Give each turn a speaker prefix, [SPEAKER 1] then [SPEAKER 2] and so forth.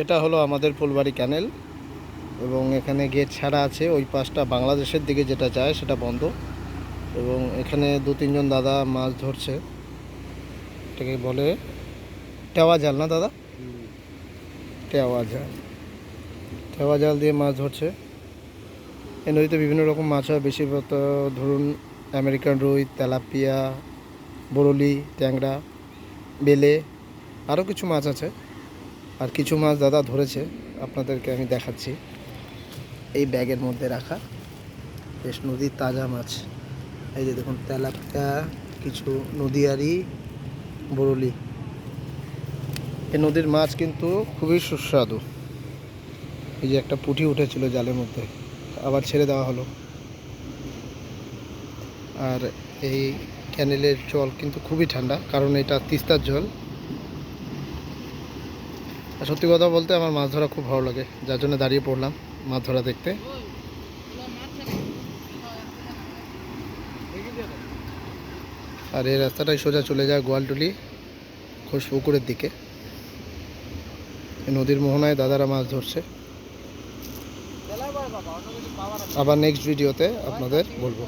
[SPEAKER 1] এটা হলো আমাদের ফুলবাড়ি ক্যানেল এবং এখানে গেট ছাড়া আছে, ওই পাশটা বাংলাদেশের দিকে যেটা যায় সেটা বন্ধ এবং এখানে দু তিনজন দাদা মাছ ধরছে। এটাকে বলে টেওয়া জাল না দাদা? টেওয়া জাল। টেওয়া জাল দিয়ে মাছ ধরছে। এই নদীতে বিভিন্ন রকম মাছ হয়, বেশিরভাগ ধরুন আমেরিকান রুই, তেলাপিয়া, বরলি, ট্যাংরা, বেলে, আরও কিছু মাছ আছে। আর কিছু মাছ দাদা ধরেছে, আপনাদেরকে আমি দেখাচ্ছি। এই ব্যাগের মধ্যে রাখা। বেশ নদীর তাজা মাছ। এই যে দেখুন, তেলাপিয়া, কিছু নদীয়ারি বরলি এই নদীর মাছ কিন্তু খুবই সুস্বাদু। এই যে একটা পুঁটি উঠেছিল জালের মধ্যে, আবার ছেড়ে দেওয়া হলো। আর এই ক্যানেলের জল কিন্তু খুবই ঠান্ডা, কারণ এটা তিস্তার জল। আর সত্যি কথা বলতে আমার মাছ ধরা খুব ভালো লাগে, যার জন্য দাঁড়িয়ে পড়লাম মাছ ধরা দেখতে। আর এই রাস্তাটাই সোজা চলে যায় গোয়ালটুলি ঘোষ পুকুরের দিকে। নদীর মোহনায় দাদারা মাছ ধরছে। আবার নেক্সট ভিডিওতে আপনাদের বলব।